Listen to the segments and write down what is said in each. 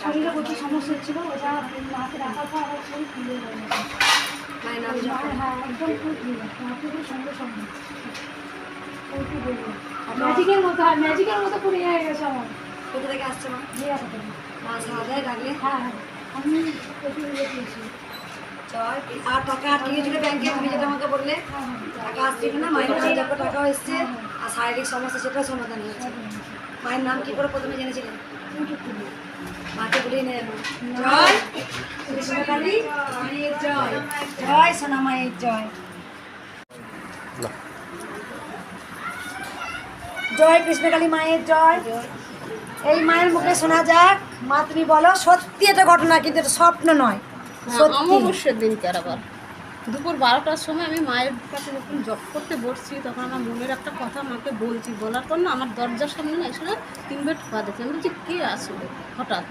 শরীরে প্রচুর সমস্যা ছিল ওটা মাকে রাখার পর খুলে গেল নাম জপ হ্যাঁ একদম খুব খুলে সঙ্গে সঙ্গে ম্যাজিকের মতো আর ম্যাজিকের মতো পুড়ে হয়ে গেছে আমার। কোথা থেকে আসছে মা? দিয়ে আসা থেকে মা ডাকলে হ্যাঁ হ্যাঁ আমি প্রচুর ইয়ে পেয়েছি জয় আর টাকা আটকে ব্যাংকে তুমি যেটা আমাকে বললে টাকা আসছিল না মায়ের কাছে টাকাও এসছে আর শারীরিক সমস্যা সেটাও সমাধান হয়েছে। মায়ের নাম কি করে প্রথমে জেনেছিলেন মাকে বলেই নেয় জয় কৃষ্ণকালী মায়ের জয়। জয় সোনা মায়ের জয়। জয় কৃষ্ণকালী মায়ের জয়। এই মায়ের মুখে শোনা যাক মা তুমি বলো সত্যি এটা ঘটনা কিন্তু এটা স্বপ্ন নয়। অমাবস্যার দিনকার আবার? দুপুর বারোটার সময় আমি মায়ের কাছে যখন জব করতে বসছি তখন আমার মনের একটা কথা মাকে বলছি। বলার পর না আমার দরজার সামনে না এসে না তিনবার ঠোকা দেখি আমি বলছি কে আসলো হঠাৎ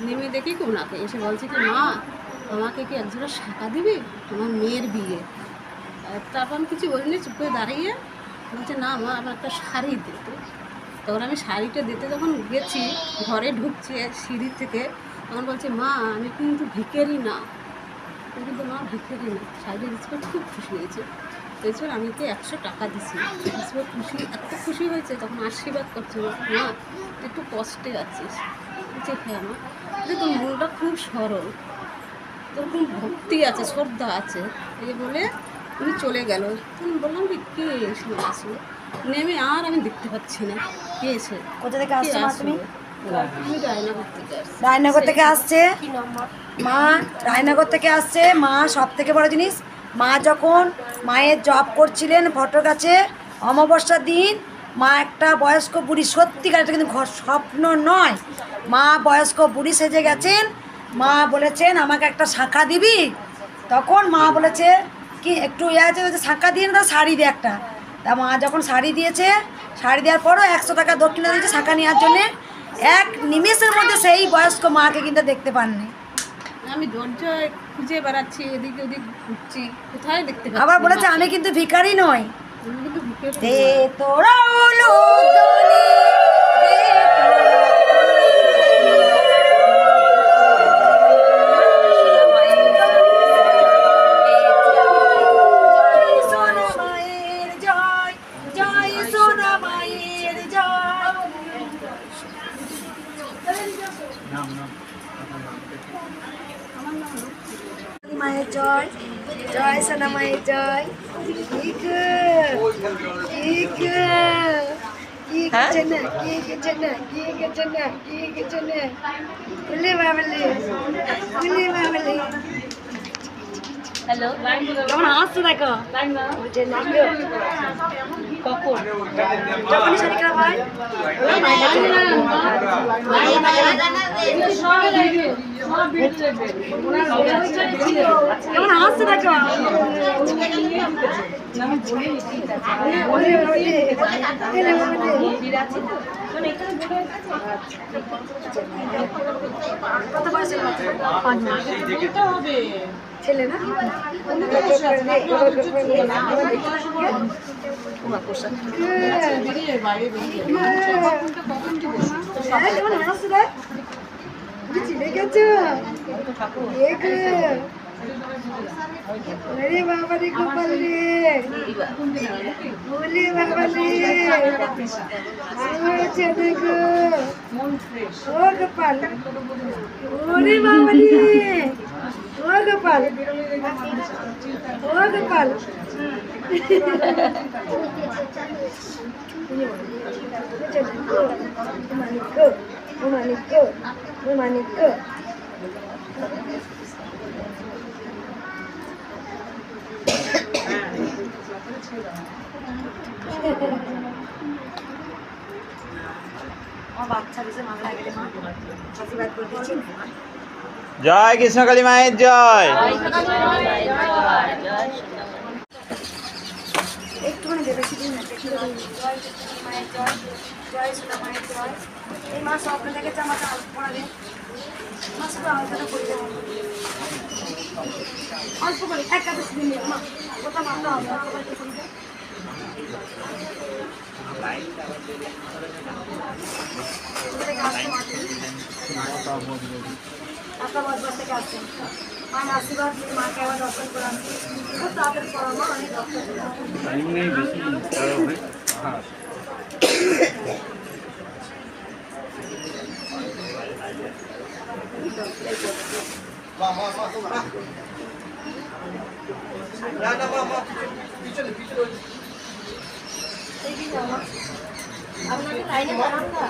নেমে দেখি কি ওনাকে এসে বলছে কি মা আমাকে কি একজোড়া শাখা দিবি? আমার মেয়ের বিয়ে। তারপর আমি কিছু বলিনি চুপ করে দাঁড়িয়ে বলছে না মা আমার একটা শাড়ি দিতে তখন আমি শাড়িটা দিতে যখন গেছি ঘরে ঢুকছি সিঁড়ি থেকে তখন বলছে মা আমি কিন্তু ভিকেরি না। আমি কিন্তু মা ভিকেরি না। শাড়িটা দিচ্ছে খুব খুশি হয়েছে। এছাড়া আমি তো একশো টাকা দিছি। দিচ্ছে খুশি এত খুশি হয়েছে তখন আশীর্বাদ করছে। মা একটু কষ্টে আছিস। বলছে হ্যাঁ মা। বলছে, তোর মনটা খুব সরল। তোর খুব ভক্তি আছে শ্রদ্ধা আছে। এই বলে উনি চলে গেল। তখন বললাম কি কে এসে আসলো? নেমে আর আমি দেখতে পাচ্ছি না। কে এসে কোথা থেকে আসছো তুমি? রায়নগর থেকে আসছি। মা রায়নগর থেকে আসছে। মা সব থেকে বড় জিনিস, মা যখন মায়ের জব করছিলেন ফটোর কাছে অমাবস্যার দিন, মা একটা বয়স্ক বুড়ি, সত্যিকার এটা কিন্তু ঘর- স্বপ্ন নয়। মা বয়স্ক বুড়ি সেজে গেছেন, মা বলেছেন, আমাকে একটা শাঁখা দিবি? তখন মা বলেছে, কি, একটু ইয়ে আছে শাখা দিয়ে না, শাড়ি দিয়ে একটা। তা মা যখন শাড়ি দিয়েছে, শাড়ি দেওয়ার পরও একশো টাকা দক্ষিণা দিয়েছে শাঁখা নেওয়ার জন্যে। এক নিমেষের মধ্যে সেই বয়স্ক মাকে কিন্তু দেখতে পাননি। আমি ধৈর্য খুঁজে বেড়াচ্ছি এদিকে ওদিক ঘুরছি কোথায় দেখতে আবার বলেছে আমি কিন্তু ভিখারি নই। কিন্তু ভিক্ষে তোরা মায়ের জয় জয় সোনা মায়ের জয় ঠিক ঠিক কি কিছু না কি কিছু না কি কিছু না কি কিছু না বলে বাবলে বলে বাবলে হ্যালো কেমন হাসছো দেখো কখন যখনই শরীর খারাপ হয় ছেলে না? হ্যাঁ, আরে বাবা রে গোপাল রে। বলে বাবা রে। আচ্ছা দেখো ও গোপাল। ওরে বাবা রে। ও গোপাল। ও গোপাল। মানিক মানিক মানিক আমার বাচ্চা দিছে মাথা লাগে মা আশীর্বাদ করে দিচ্ছি জয় কৃষ্ণকালী মায়ের জয়। একটুখানি দেবে বেশি করে দিন। জয় মায়ের জয় জয় সুদা মায়ের জয় এই মা স্বপ্ন দেখেছে আমাকে পড়াবে মা শুধু আলোচনা করতে হবে অল্প করে এক কাছে সিঁড়ি নিয়ে মা ওটা মারতে হবে অল্প করে মায়ের আশীর্বাদ নিয়ে মাকে আবার দর্শন করে আসছি খুব তাড়াতাড়ি করো অনেক দর্শন আপনাকে লাইনে দাঁড়ান না।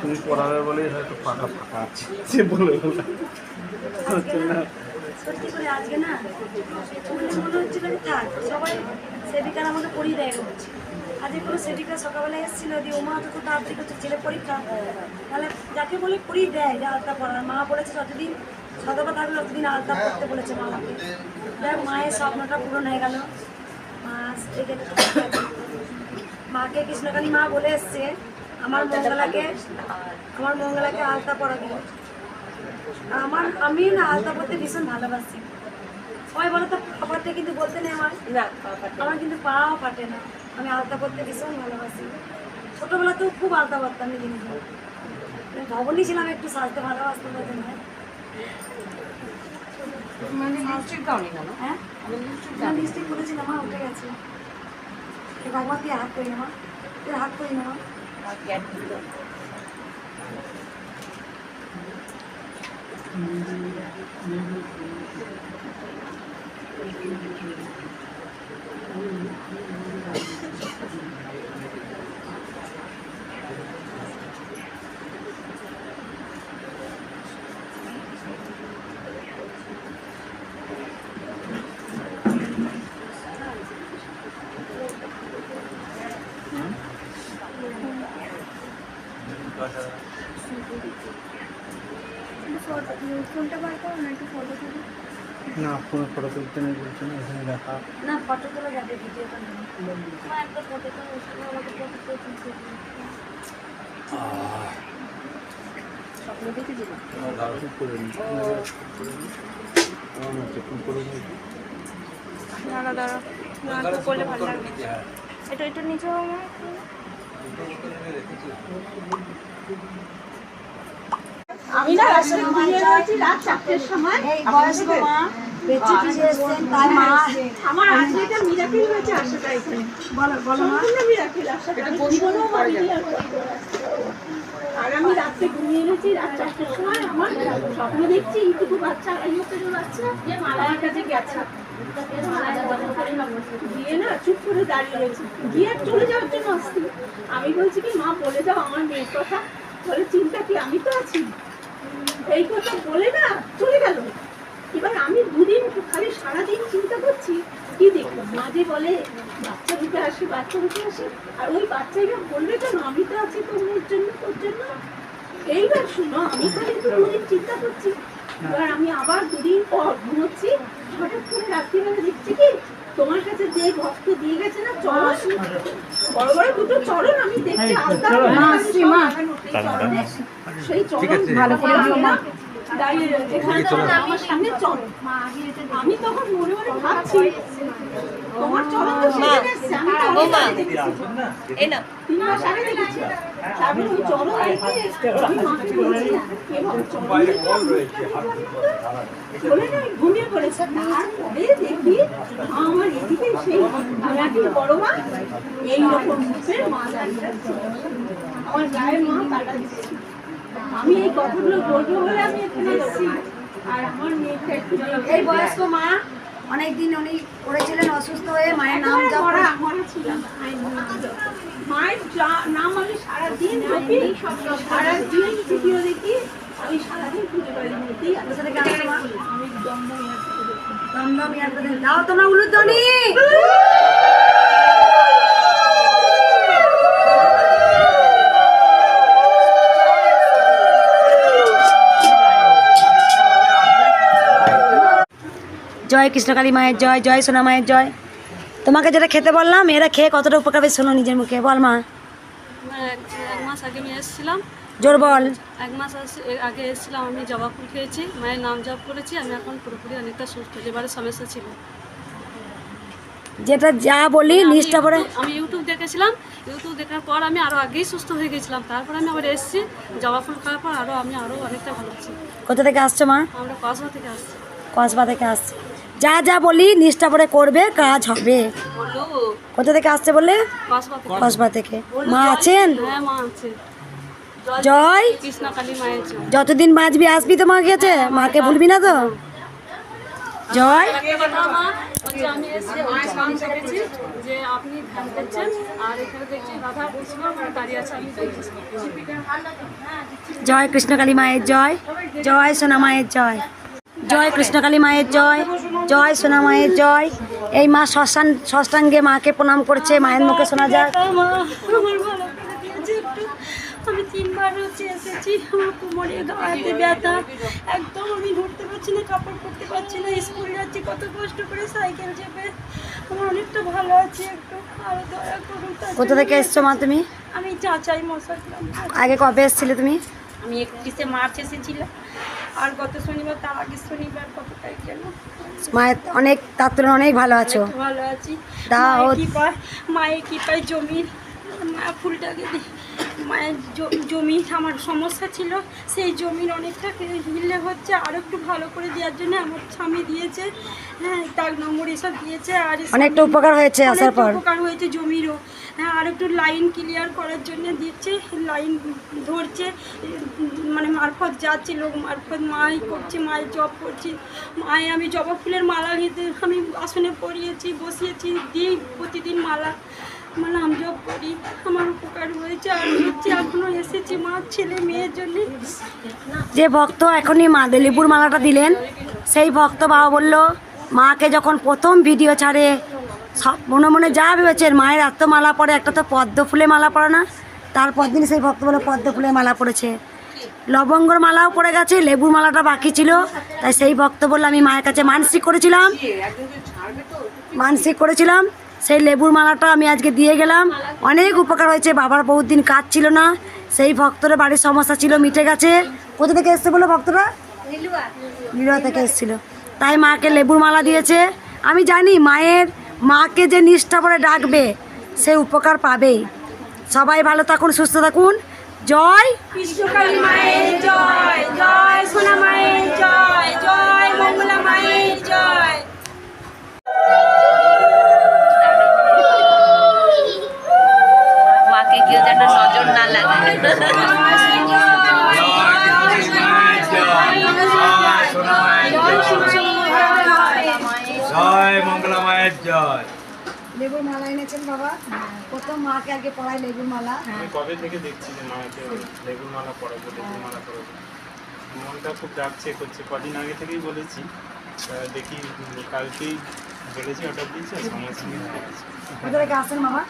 তুমি পড়াবে বলেই হয়তো ফাঁকা ফাঁকা আছে। সে বলে বলে। হচ্ছে না। সত্যি করে আজকে না চুলে মনে হচ্ছিল যে থাক, সবাই সেদিকার আমাকে পড়িয়ে দেয় রোজ আজকে কোনো সেদিকা সকালবেলা এসেছিল, দিয়ে ওমা তো খুব তাড়াতাড়ি করছে, ছেলে পরীক্ষা। তাহলে যাকে বলে পড়িয়ে দেয় যে আলতা পড়ার মা বলেছে যতদিন সদবা থাকবে, ততদিন আলতা পড়তে বলেছে মা আমাকে। দেখ, মায়ের স্বপ্নটা পূরণ হয়ে গেল। মা থেকে মাকে কৃষ্ণকালী মা বলে এসছে, আমার মঙ্গলাকে আমার মঙ্গলাকে আলতা পড়াবি আমার আমি না আলতা পড়তে ভীষণ ভালোবাসি। সবাই বলে তো পা ফাটে কিন্তু বলতে নেই আমার। আমার কিন্তু পাও ফাটে না। আমি আলতা পড়তে ভীষণ ভালোবাসি। ছোটোবেলাতেও খুব আলতা পড়তাম এই জিনিসগুলো। ভবনই ছিলাম একটু সাজতে ভালোবাসতাম বলতে নয় মানে লিপস্টিক দাওনি কেন? হ্যাঁ? না লিপস্টিক করেছিলাম মা উঠে গেছে। ভগবান দিয়ে হাত করি না মা। হাত করি না মা। Thank you. ফোনটা বার করো না একটু ফটো তুলো। না কোনো ফটো তুলতে নেই বলছে না এখানে দেখা। না ফটো তোলা যাবে ভিডিওটা না মা একটা ফটো তো আমাকে ফটো তুলতে স্বপ্ন করে নি। আমার চেকিং দাঁড়া দাঁড়া। না তো করলে ভালো লাগবে এটা একটু নিচে একটু। আমি না ঘুমিয়ে রয়েছি রাত চারটের সময়। এই বয়স্ক মা বেঁচে ফিরে এসছেন তাই মা আমার আজকে মিরাকেল হয়েছে আসাটা এখানে। বলো বলো মিরাকেল জীবনেও ভাবিনি আর আমি রাত্রে ঘুমিয়ে এনেছি রাত চারটের সময় আমার স্বপ্ন দেখছি এইটুকু বাচ্চা এই বাচ্চা আমার কাছে গেছে। গিয়ে না চুপ করে দাঁড়িয়ে রয়েছে। গিয়ে চলে যাওয়ার জন্য আসছি আমি বলছি কি মা বলে দাও আমার মেয়ের কথা। বলে চিন্তা কি আমি তো আছি। এই কথা বলে না, চলে গেল। এবার আমি দুদিন খালি সারাদিন চিন্তা করছি, কি দেখব? মাঝে বলে, বাচ্চা দুটো আসে, বাচ্চা দুটো আসে, আর ওই বাচ্চাটা বলবে কেন? আমি তো আছি তোমার জন্য, তোর জন্য। এইবার শুনো, আমি খালি দুদিন চিন্তা করছি। এবার আমি আবার দুদিন পর ঘুমোচ্ছি, হঠাৎ করে রাত্রিবেলা দেখছি কি তোমার কাছে যে ভক্ত দিয়ে গেছে না চরণ? বড় বড় দুটো চরণ আমি দেখছি আলতা সেই চরণে ভালো করে আমি তখন মনে মনে ভাবছি তোমার চরণ তো আমি চরণ দেখেছি। তিন মাস আগে দেখেছি। তারপর ওই চরণ দেখে আমি মাকে বলছি, "এ বাবা, চরণ দেখে আমি বলে না, ঘুমিয়ে পড়েছে তারপরে দেখি আমার এদিকে সেই বড় মা এইরকম রূপের মা দাঁড়িয়ে আমার গায়ের মা কাটা আমি এই কথাগুলো বলব বলে আমি আর আমার মেয়েটা এই বয়স্ক মা অনেকদিন উনি করেছিলেন অসুস্থ হয়ে মায়ের নাম করে মায়ের নাম আমি সারাদিন সারাদিন ভিডিও দেখি আমি সারাদিন মা? আমি দমদম এয়ারপোর্টে দেখি। দমদম এয়ারপোর্টে দাও তোমরা উলুধ্বনি! জয় কৃষ্ণকালী মায়ের জয় জয় সোনা মায়ের জয়। তোমাকে যেটা খেতে বললাম এরা খেয়ে কতটা উপকার পেয়ে শোনো নিজের মুখে বল মা। এক মাস আগে আমি এসেছিলাম। জোর বল। এক মাস আগে এসেছিলাম আমি জবা ফুল খেয়েছি মায়ের নাম জপ করেছি আমি এখন পুরোপুরি অনেকটা সুস্থ যেবারে সমস্যা ছিল। যেটা যা বলি নিষ্ঠা করে আমি ইউটিউব দেখেছিলাম ইউটিউব দেখার পর আমি আরও আগেই সুস্থ হয়ে গেছিলাম তারপর আমি আবার এসেছি জবা ফুল খাওয়ার পর আরও আমি আরও অনেকটা ভালো আছি। কোথা থেকে আসছো মা? আমরা কসবা থেকে আসছি। কসবা থেকে আসছে। যা যা বলি নিষ্ঠা করে করবে কাজ হবে। কোথা থেকে আসছে বললে? কসবা থেকে। মা আছেন? হ্যাঁ জয় যতদিন বাঁচবি আসবি তো মা গেছে মাকে ভুলবি না তো? জয়? একটা কথা মা হচ্ছে আমি এসে অনেক স্নান করেছি যে আপনি ধ্যান করছেন আর এখানে দেখছি রাধা বসল দাঁড়িয়ে আছে আমি দেখছি। জয় কৃষ্ণকালী মায়ের জয়। জয় সোনা মায়ের জয়। জয় কৃষ্ণকালী মায়ের জয় জয় সোনা মায়ের জয়। এই মা শ্মশান ষষ্ঠাঙ্গে মাকে প্রণাম করছে মায়ের মুখে শোনা যায়। আমি তিনবার হচ্ছে এসেছি আমার কোমরে গাড়াতে ব্যথা। একদম আমি ঘুরতে পারছি না কাপড় পরতে পারছি না স্কুল যাচ্ছি কত কষ্ট করে সাইকেল চেপে। আমার অনেকটা ভালো আছে একটু আরও দয়া করুন কোথা থেকে এসছো মা তুমি? আমি চাচাই মশাই। আগে কবে এসেছিলে তুমি? আমি একত্রিশে মার্চ এসেছিলাম। আর গত শনিবার তার আগের শনিবার কত তারিখ গেল মায়ের অনেক তার তুলনায় অনেক ভালো আছো ভালো আছি দাও। মায়ের কৃপায় জমির ফুলটাকে দি মায়ের জ- জমি আমার সমস্যা ছিল সেই জমির অনেকটা হিলে হচ্ছে আর একটু ভালো করে দেওয়ার জন্য আমার স্বামী দিয়েছে হ্যাঁ দাগ নম্বর এসব দিয়েছে আর অনেকটা উপকার হয়েছে আসার পর। উপকার হয়েছে জমিরও হ্যাঁ আর একটু লাইন ক্লিয়ার করার জন্য দিচ্ছে লাইন ধরছে মানে মারফত যাচ্ছে লোক মারফত মাই করছে মায়ের জব করছি মায়ে আমি জবা ফুলের মালা আমি আসনে পরিয়েছি বসিয়েছি দিই প্রতিদিন মালা আমি জব করি, আমার উপকার হয়েছে, আর হচ্ছে এখনও এসেছি মা, ছেলে, মেয়ের জন্যে। যে ভক্ত এখনই মা লেবুর মালাটা দিলেন, সেই ভক্ত বাবা বলল, মাকে যখন প্রথম ভিডিও ছাড়ে, সব মনে মনে যা ভেবেছেন মায়ের এত মালা পরে একটা তো পদ্ম ফুলে মালা পড়ে না, তারপর দিন সেই ভক্ত বলে পদ্ম ফুলে মালা পড়েছে। লবঙ্গর মালাও পড়ে গেছে, লেবুর মালাটা বাকি ছিল, তাই সেই ভক্ত বলল, আমি মায়ের কাছে মানসিক করেছিলাম মানসিক করেছিলাম সেই লেবুর মালাটা আমি আজকে দিয়ে গেলাম। অনেক উপকার হয়েছে বাবার বহুত দিন কাজ ছিল না সেই ভক্তরা বাড়ির সমস্যা ছিল মিটে গেছে। কোথা থেকে এসছে বলো ভক্তরা? লিলুয়া থেকে এসেছিল। তাই মাকে লেবুর মালা দিয়েছে। আমি জানি মায়ের মাকে যে নিষ্ঠা করে ডাকবে সে উপকার পাবেই। সবাই ভালো থাকুন সুস্থ থাকুন। জয় কৃষ্ণকালী মায়ের জয় জয় সোনা মায়ের জয় জয় মঙ্গলা মায়ের জয়। কেউ যেন নজর না লাগে। জয় মঙ্গলা মায়ের জয়। লেবুর মালা এনেছেন বাবা? প্রথম মাকে আগে পড়াই লেবুর মালা। আমি কবে থেকে দেখছি যে মাকে লেবুর মালা পরাবো লেবুর মালা পরাবো মনটা খুব ডাকছে করছে। কদিন আগে থেকেই বলেছি দেখি কালকেই বলেছি অর্ডার দিয়েছি আর সঙ্গে সঙ্গে হয়ে গেছে। কোথা থেকে আসেন বাবা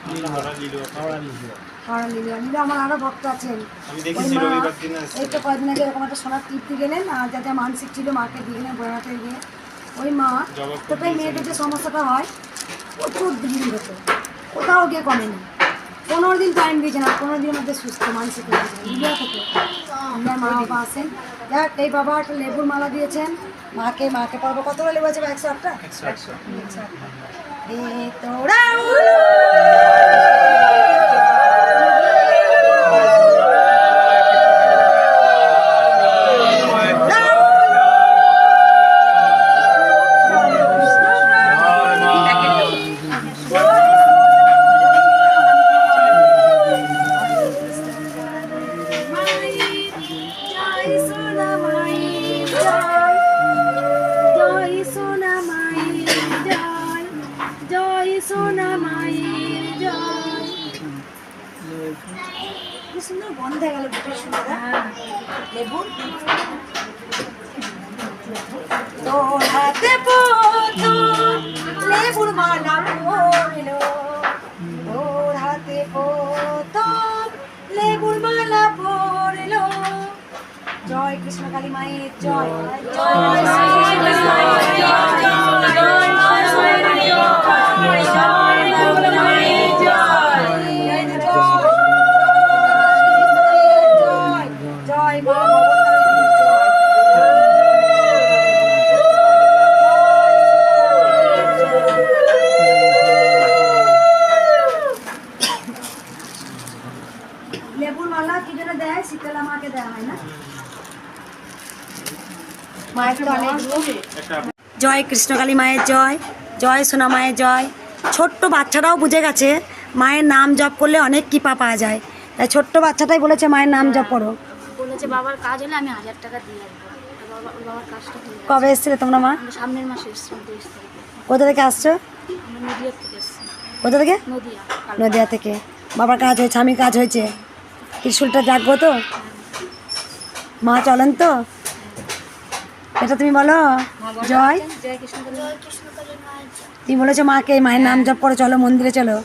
হাওড়া লিলুয়া আমার আরও ভক্ত আছেন। এই তো কয়েকদিন আগে এরকম একটা সোনার টিপতে গেলেন আর যাতে মানসিক ছিল মাকে দিয়ে গেলেন বেড়াতে গিয়ে। ওই মা তোকে মেয়েদের যে সমস্যাটা হয় প্রচুর হতো। কোথাও গিয়ে কমেনি। পনেরো দিন টাইম দিয়েছে না পনেরো দিনের মধ্যে সুস্থ মানসিক হয়েছে ইন্ডিয়া থেকে। ইন্ডিয়ার মা বাবা আসেন যাক এই বাবা একটা লেবুর মালা দিয়েছেন। মাকে মাকে পারব কত লেবু আছে একশো আটটা? তোরা হয়ে গেল দুটো সুন্দর তোর হাতে প্রথম লেবুর মালা পড়ল। তোর হাতে প্রথম লেবুর মালা পড়ল। জয় কৃষ্ণ কালী মায়ের জয়। জয় জয়। জয় কৃষ্ণকালী মায়ের জয় জয় সোনা মায়ের জয়। ছোট্ট বাচ্চারাও বুঝে গেছে মায়ের নাম জপ করলে অনেক কৃপা পাওয়া যায়। তাই ছোট্ট বাচ্চাটাই বলেছে মায়ের নাম জপ করো। বলেছে বাবার কাজ হলে আমি হাজার টাকা দিয়ে। কবে এসেছিলে তোমরা মা? সামনের মাসে কোথা থেকে আসছো? কোথা থেকে? নদিয়া নদিয়া থেকে। বাবার কাজ হয়েছে আমি কাজ হয়েছে। ত্রিশুলটা জাগবো তো মা চলেন তো? এটা তুমি বলো? জয়? তুমি বলেছ মাকে মায়ের নাম জপ করে চলো মন্দিরে চলো।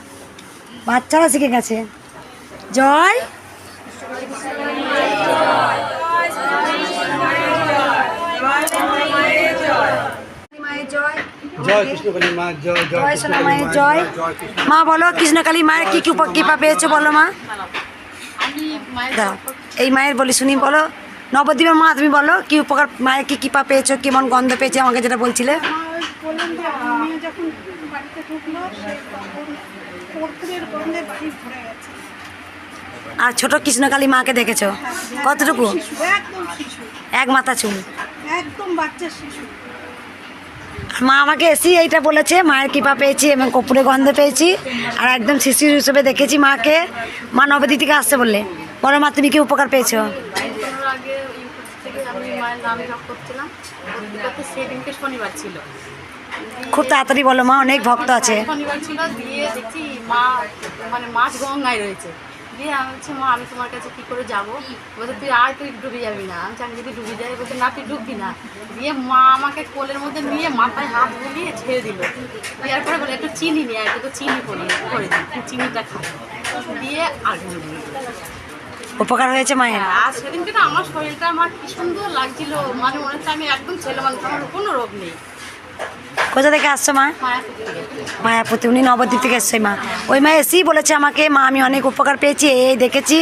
বাচ্চারা শিখে গেছে। জয়? মায়ের জয়। জয় মা। বলো কৃষ্ণকালী মায়ের কি কি কৃপা পেয়েছ বলো মা? এই মায়ের বলি শুনি বলো। নবদ্বীপের মা, তুমি বলো, কি উপকার, মায়ের কি কৃপা পেয়েছ কেমন গন্ধ পেয়েছে, আমাকে যেটা বলছিলে? বাড়ি আর ছোট কৃষ্ণকালী মাকে দেখেছ? কতটুকু? এক মাথা চুল। একদম বাচ্চা শিশু মা আমাকে এসি এইটা বলেছে, মায়ের কৃপা পেয়েছি এবং কপুরে গন্ধ পেয়েছি, আর একদম শিশু হিসেবে দেখেছি মাকে। মা নবদ্বীপ থেকে আসছে বললে। বলো মা, তুমি কি উপকার পেয়েছ পুজোর আগে ইউটিউব থেকে আমি মায়ের নাম জপ করছিলাম। করতে করতে সেদিনকে শনিবার ছিল। খুব তাড়াতাড়ি বলো মা অনেক ভক্ত আছে। শনিবার ছিল দিয়ে দেখছি মা মানে মাছ গঙ্গায় রয়েছে। দিয়ে আমি মা আমি তোমার কাছে কি করে যাব? বলছে তুই আয় তুই ডুবে যাবি না। আমি আমি যদি ডুবে যাই বলছে না তুই ডুববি না। দিয়ে মা আমাকে কোলের মধ্যে নিয়ে মাথায় হাত বুলিয়ে ছেড়ে দিল। দেওয়ার পরে বলে একটু চিনি নিয়ে একটু চিনি করে চিনিটা খা। দিয়ে আর। উপকার হয়েছে মায়ের? আর সেদিনকে না আমার শরীরটা আমার কি সুন্দর লাগছিল। মানে মনে হচ্ছে আমি একদম ছেলে মানুষ আমার কোনো রোগ নেই। কোথা থেকে আসছো মা? মায়াপতি উনি নবদ্বীপ থেকে এসছে মা। ওই মা এসেই বলেছে আমাকে মা আমি অনেক উপকার পেয়েছি এই এই দেখেছি।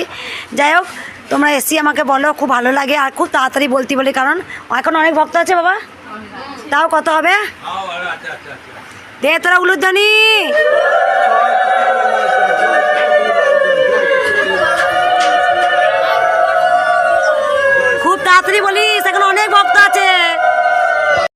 যাই হোক তোমরা এসি আমাকে বলো খুব ভালো লাগে আর খুব তাড়াতাড়ি বলতে বলি কারণ এখন অনেক ভক্ত আছে বাবা। তাও কত হবে? দে তোরা উলুধ্বনি। খুব তাড়াতাড়ি বলি